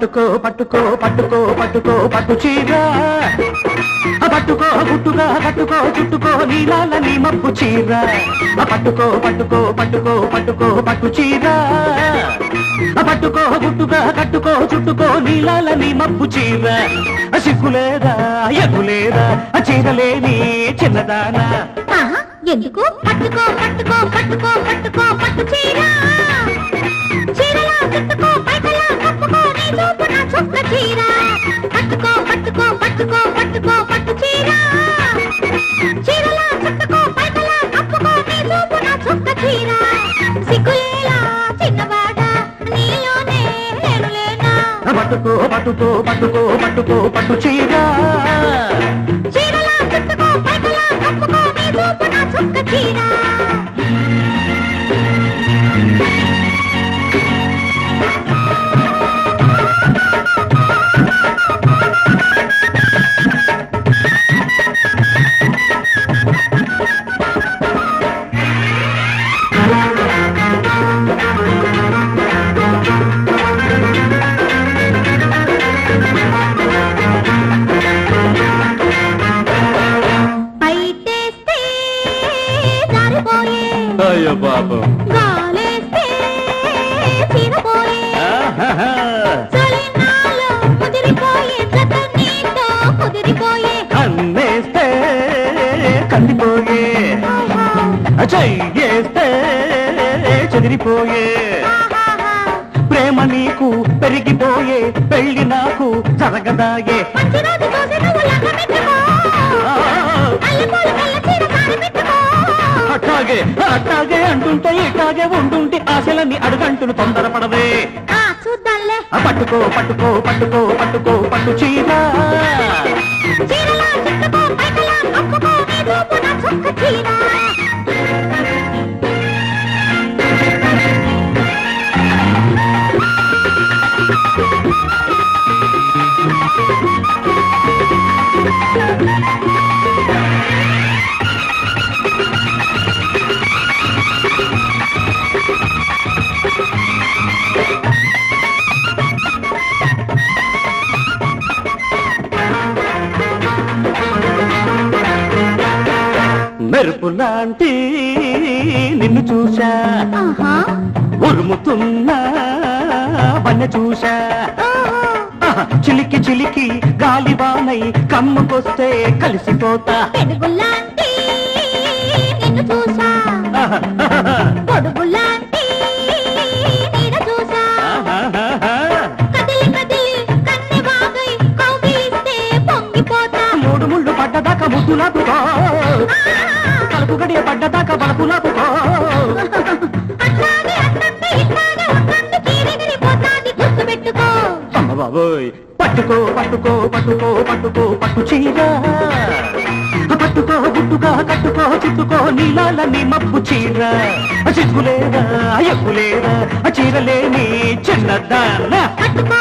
పట్టుకో పట్టుకో పట్టుకో పట్టుకో పట్టు చీర. పట్టుకో గుట్టుగా కట్టుకో చుట్టుకో నీలాల నీ మబ్బు చీర పట్టుకో పట్టుకో పట్టుకో పట్టుకో పట్టు చీర. పట్టుకో గుట్టుగా కట్టుకో చుట్టుకో నీలాల నీ మబ్బు చీర సిగ్గులేదా ఎగులేదా చీరలేని చిన్నదానా. ఎందుకు? పట్టుకో పట్టుకో పట్టుకో పట్టుకో పట్టు చీర. చీరలా చుట్టుకో పట్టుకో పట్టుకో పట్టుకో పట్టుకో పట్టు చీర. చీరలా చీర. అయ్యో పాపం. అన్నేస్తే కందిపోయే. చెయ్యేస్తే చెదిరిపోయే. ప్రేమ నీకు పెరిగిపోయే పెళ్ళి నాకు జరగదాయే అట్టాగే అట్టాగే అంటుంటే ఇట్టాగే ఉంటుంటే ఆశలన్నీ అడుగంటును తొందరపడవే. చూద్దాంలే. పట్టుకో పట్టుకో పట్టుకో పట్టుకో పట్టు చీర. మెరుపు లాంటి నిన్ను చూశా. ఉరుముతున్నా వన్న చూశా. చిలికి చిలికి గాలివానై కమ్ముకొస్తే కలిసిపోతా. నిన్ను చూసా ముద్దులాపుకో కలుపు గడియ పడ్డదాకా గుర్తుపెట్టుకో. అమ్మ బాబోయ్ పట్టుకో పట్టుకో పట్టుకో పట్టుకో పట్టు చీర. పట్టుకో గుట్టుగా కట్టుకో చుట్టుకో నీలాల నీ మబ్బు చీర చిక్కులేదా ఎక్కులేదా చీరలేని చిన్నదాన పట్టుకో పట్టుకో